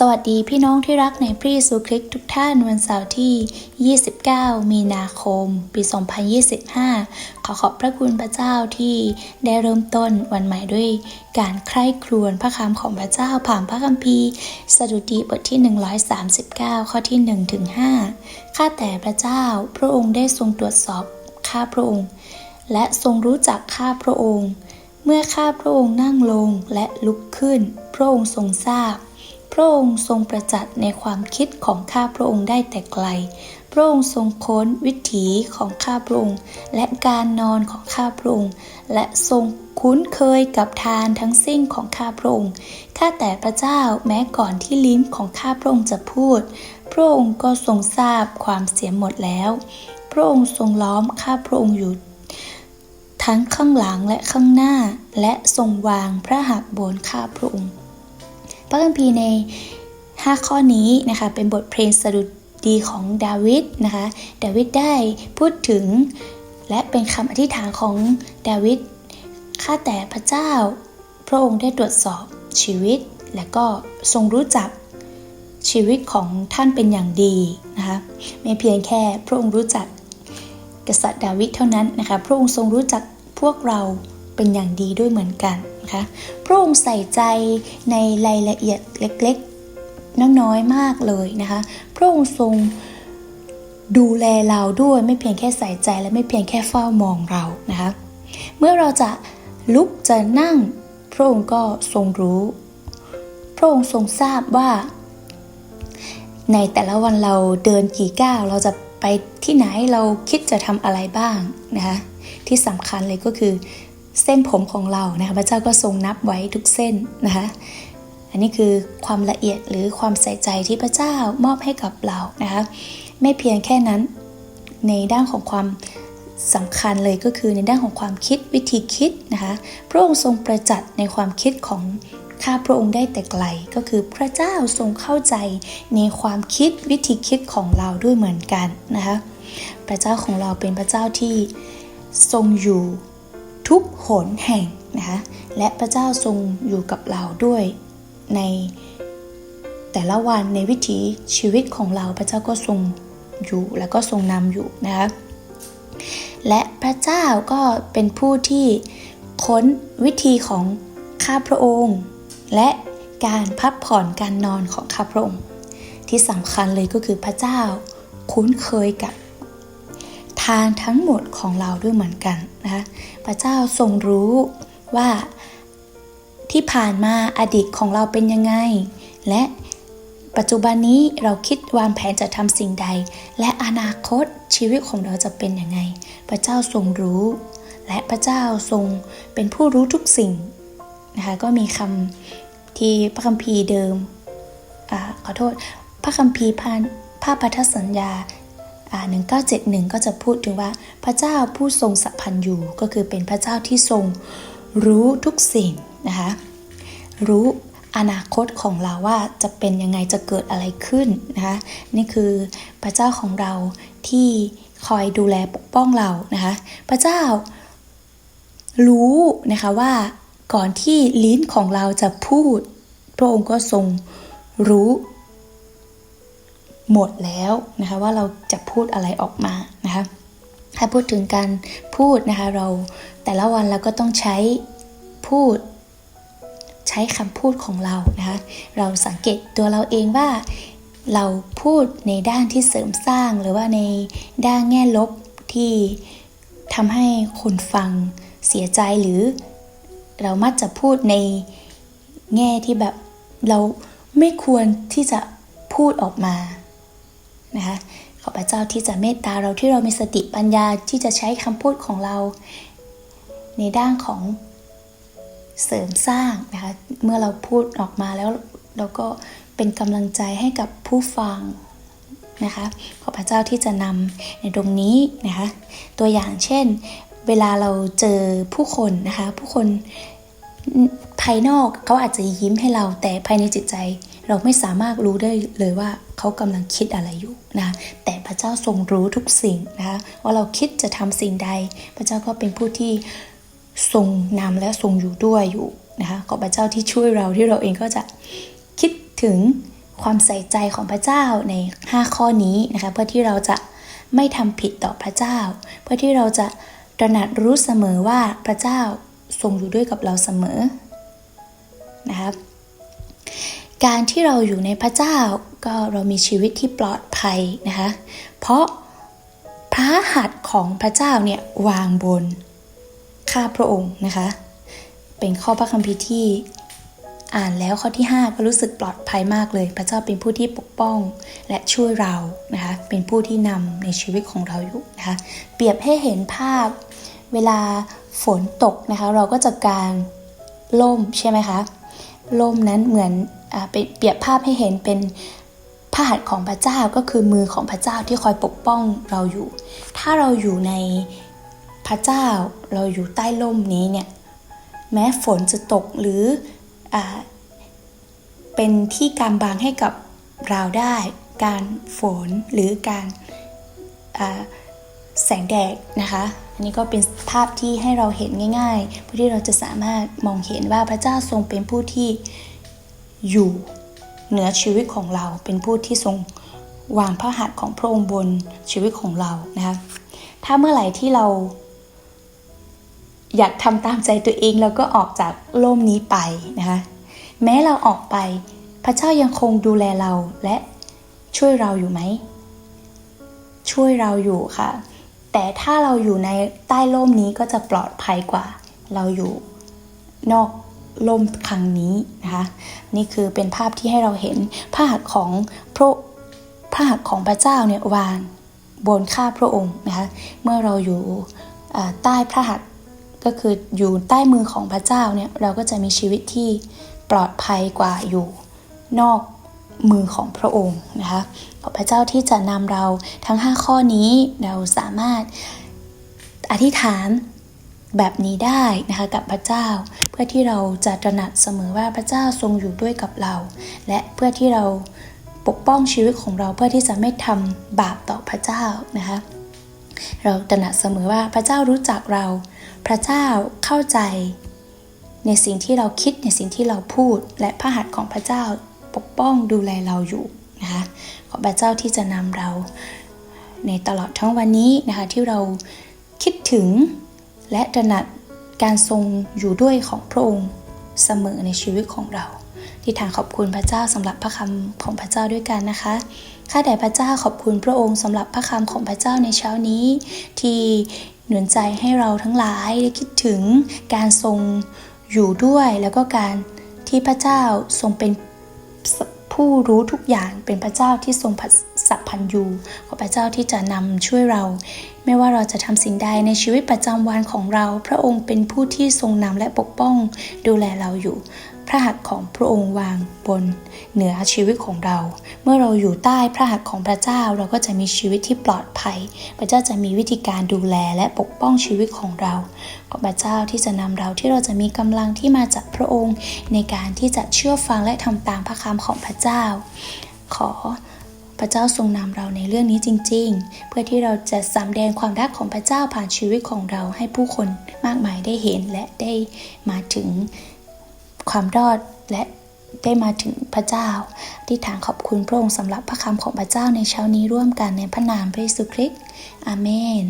สวัสดีพี่น้องที่รักในพระเยซูคริสต์ทุกท่านวันเสาร์ที่ 29 มีนาคม ปี 2025 ขอขอบพระคุณพระเจ้าที่ได้เริ่มต้นวันใหม่ด้วยการใคร่ครวญพระคำของพระเจ้าผ่านพระคัมภีร์สดุดีบทที่ 139 ข้อที่ 1 ถึง 5 ข้าแต่พระเจ้าพระองค์ได้ทรงตรวจสอบข้าพระองค์ และทรงรู้จักข้าพระองค์ เมื่อข้าพระองค์นั่งลงและลุกขึ้น พระองค์ทรงทราบ พระองค์ทรงประจักษ์ในความคิดของข้าพระองค์ได้แต่ไกล พระองค์ทรงค้นวิถีของข้าพระองค์ และการนอนของข้าพระองค์ และทรงคุ้นเคยกับทานทั้งสิ้นของข้าพระองค์ ข้าแต่พระเจ้าแม้ก่อนที่ลิ้นของข้าพระองค์จะพูด พระองค์ก็ทรงทราบความเสียหมดแล้ว พระองค์ทรงล้อมข้าพระองค์อยู่ทั้งข้างหลังและข้างหน้า และทรงวางพระหัตถ์บนข้าพระองค์ พระคัมภีร์ใน 5 ข้อนี้นะคะเป็นบทเพลงสดุดีของดาวิดนะคะดาวิดได้พูดถึง และเป็นคำอธิษฐานของดาวิดข้าแต่พระเจ้า พระองค์ได้ตรวจสอบชีวิต และก็ทรงรู้จักชีวิตของท่านเป็นอย่างดีนะคะไม่เพียงแค่พระองค์รู้จักกษัตริย์ดาวิดเท่านั้นนะคะพระองค์ทรงรู้จักพวกเราเป็นอย่างดีด้วยเหมือนกัน นะคะ พระองค์ใส่ใจในรายละเอียดเล็กๆ น้อยๆ มากเลยนะคะ พระองค์ทรงดูแลเราด้วยไม่เพียงแค่ใส่ใจและไม่เพียงแค่เฝ้ามองเรานะคะ เมื่อเราจะลุกจะนั่ง พระองค์ก็ทรงรู้ พระองค์ทรงทราบว่า ในแต่ละวันเราเดินกี่ก้าวเราจะไปที่ไหนเราคิดจะทำอะไรบ้างนะคะที่สำคัญเลยก็คือ เส้นผมของเรานะคะพระเจ้าก็ทรงนับไว้ทุกเส้นนะคะอันนี้คือความละเอียดหรือความใส่ใจที่พระเจ้ามอบให้กับเรานะคะไม่เพียงแค่นั้นในด้านของความสำคัญเลยก็คือในด้านของความคิดวิธีคิดนะคะพระองค์ทรงประจักษ์ในความคิดของข้าพระองค์ได้แต่ไกลก็คือพระเจ้าทรงเข้าใจในความคิดวิธีคิดของเราด้วยเหมือนกันนะคะพระเจ้าของเราเป็นพระเจ้าที่ทรงอยู่ ทุกหนแห่งนะคะและพระเจ้าทรงอยู่กับเราด้วยในแต่ละวันในวิถีชีวิตของเราพระเจ้าก็ทรงอยู่และก็ทรงนำอยู่นะคะและพระเจ้าก็เป็นผู้ที่ค้นวิธีของข้าพระองค์ และการพักผ่อนการนอนของข้าพระองค์ ที่สำคัญเลยก็คือพระเจ้าคุ้นเคยกับางทั้งหมดของเราด้วยเหมือนกันนะคะพระเจ้าทรงรู้ว่าที่ผ่านมาอดีตของเราเป็นยังไง และปัจจุบันนี้เราคิดวางแผนจะทำสิ่งใด และอนาคตชีวิตของเราจะเป็นยังไง พระเจ้าทรงรู้ และพระเจ้าทรงเป็นผู้รู้ทุกสิ่งนะคะก็มีคำที่พระคัมภีร์เดิมอขอโทษ พระคัมภีร์พานพระพันธสัญญา หนึ่งเก้าเจ็ดหนึ่งก็จะพูดถึงว่าพระเจ้าผู้ทรงสัพพันอยู่ก็คือเป็นพระเจ้าที่ทรงรู้ทุกสิ่งนะคะรู้อนาคตของเราว่าจะเป็นยังไงจะเกิดอะไรขึ้นนะคะนี่คือพระเจ้าของเราที่คอยดูแลปกป้องเรานะคะพระเจ้ารู้นะคะว่าก่อนที่ลิ้นของเราจะพูด พระองค์ก็ทรงรู้ หมดแล้วนะคะว่าเราจะพูดอะไรออกมานะคะถ้าพูดถึงการพูดนะคะเราแต่ละวันเราก็ต้องใช้พูดใช้คำพูดของเรานะคะเราสังเกตตัวเราเองว่าเราพูดในด้านที่เสริมสร้างหรือว่าในด้านแง่ลบที่ทำให้คนฟังเสียใจหรือ เรามักจะพูดในแง่ที่แบบเราไม่ควรที่จะพูดออกมา นะคะขอพระเจ้าที่จะเมตตาเราที่เรามีสติปัญญาที่จะใช้คำพูดของเรา ในด้านของเสริมสร้างนะคะเมื่อเราพูดออกมาแล้วเราก็เป็นกำลังใจให้กับผู้ฟังนะคะขอพระเจ้าที่จะนำในตรงนี้นะคะตัวอย่างเช่น เวลาเราเจอผู้คนนะคะผู้คน ภายนอกเขาอาจจะยิ้มให้เราแต่ภายในจิตใจ เราไม่สามารถรู้ได้เลยว่าเขากำลังคิดอะไรอยู่นะแต่พระเจ้าทรงรู้ทุกสิ่งนะคะว่าเราคิดจะทำสิ่งใด พระเจ้าก็เป็นผู้ที่ทรงนำและทรงอยู่ด้วยอยู่นะคะขอพระเจ้าที่ช่วยเราที่เราเองก็จะคิดถึงความใส่ใจของพระเจ้าใน 5 ข้อนี้นะคะเพื่อที่เราจะไม่ทำผิดต่อพระเจ้า เพื่อที่เราจะตระหนักรู้เสมอว่าพระเจ้า ทรงอยู่ด้วยกับเราเสมอนะครับการที่เราอยู่ในพระเจ้าก็เรามีชีวิตที่ปลอดภัยนะคะเพราะพระหัตถ์ของพระเจ้าเนี่ยวางบนข้าพระองค์นะคะ เป็นข้อพระคัมภีร์ที่อ่านแล้วข้อที่ 5 ก็รู้สึกปลอดภัยมากเลย พระเจ้าเป็นผู้ที่ปกป้องและช่วยเรานะคะเป็นผู้ที่นำในชีวิตของเราอยู่นะคะเปรียบให้เห็นภาพเวลา ฝนตกนะคะ เราก็จะกางล่มใช่ไหมคะล่มนั้นเหมือนอเปเปรียบภาพให้เห็นเป็นพระหัตถ์ของพระเจ้าก็คือมือของพระเจ้าที่คอยปกป้องเราอยู่ ถ้าเราอยู่ในพระเจ้าเราอยู่ใต้ล่มนี้เนี่ยแม้ฝนจะตกหรืออเป็นที่กำบังให้กับเราได้ การฝนหรือการแสงแดดนะคะ อันนี้ก็เป็นภาพที่ให้เราเห็นง่ายๆเพื่อที่เราจะสามารถมองเห็นว่าพระเจ้าทรงเป็นผู้ที่อยู่เหนือชีวิตของเรา เป็นผู้ที่ทรงวางพระหัตถ์ของพระองค์บนชีวิตของเรานะคะถ้าเมื่อไหร่ที่เราอยากทำตามใจตัวเองเราก็ออกจากโลมนี้ไปนะคะแม้เราออกไป พระเจ้ายังคงดูแลเราและช่วยเราอยู่ไหม ช่วยเราอยู่ค่ะ แต่ถ้าเราอยู่ในใต้ร่มนี้ก็จะปลอดภัยกว่า เราอยู่นอกร่มครั้งนี้นะคะนี่คือเป็นภาพที่ให้เราเห็นพระหัตถ์ของพระพระหัตถ์ของพระเจ้าเนี่ยวางบนข้าพระองค์นะคะเมื่อเราอยู่ใต้พระหัตถ์ก็คืออยู่ใต้มือของพระเจ้าเนี่ยเราก็จะมีชีวิตที่ปลอดภัยกว่าอยู่นอก มือของพระองค์นะคะขอพระเจ้าที่จะนำเราทั้ง 5 ข้อนี้เราสามารถอธิษฐานแบบนี้ได้นะคะกับพระเจ้า เพื่อที่เราจะตระหนักเสมอว่าพระเจ้าทรงอยู่ด้วยกับเรา และเพื่อที่เราปกป้องชีวิตของเราเพื่อที่จะไม่ทำบาปต่อพระเจ้านะคะเราตระหนักเสมอว่าพระเจ้ารู้จักเรา พระเจ้าเข้าใจในสิ่งที่เราคิดในสิ่งที่เราพูด และพระหัตถ์ของพระเจ้า ปกป้องดูแลเราอยู่นะคะขอพระเจ้าที่จะนำเราในตลอดทั้งวันนี้นะคะที่เราคิดถึงและตระหนักการทรงอยู่ด้วยของพระองค์เสมอในชีวิตของเรา ที่ทางขอบคุณพระเจ้าสำหรับพระคำของพระเจ้าด้วยกันนะคะข้าแต่พระเจ้าขอบคุณพระองค์สำหรับพระคำของพระเจ้าในเช้านี้ ที่หนุนใจให้เราทั้งหลายได้คิดถึงการทรงอยู่ด้วย แล้วก็การที่พระเจ้าทรงเป็น ผู้รู้ทุกอย่างเป็นพระเจ้าที่ทรงสัพพันยูขอพระเจ้าที่จะนำช่วยเรา ไม่ว่าเราจะทำสิ่งใดในชีวิตประจำวันของเรา พระองค์เป็นผู้ที่ทรงนำและปกป้องดูแลเราอยู่ พระหัตถ์ของพระองค์วางบนเหนือชีวิตของเรา เมื่อเราอยู่ใต้พระหัตถ์ของพระเจ้าเราก็จะมีชีวิตที่ปลอดภัย พระเจ้าจะมีวิธีการดูแลและปกป้องชีวิตของเราขอพระเจ้าที่จะนำเราที่เราจะมีกำลังที่มาจากพระองค์ ในการที่จะเชื่อฟังและทำตามพระคำของพระเจ้า ขอพระเจ้าทรงนำเราในเรื่องนี้จริง ๆ เพื่อที่เราจะสำแดงความรักของพระเจ้าผ่านชีวิตของเราให้ผู้คนมากมายได้เห็นและได้มาถึง ความรอดและได้มาถึงพระเจ้าที่ฐานขอบคุณพระองค์สำหรับพระคำของพระเจ้าในเช้านี้ร่วมกันในพระนามพระเยซูคริสต์อาเมน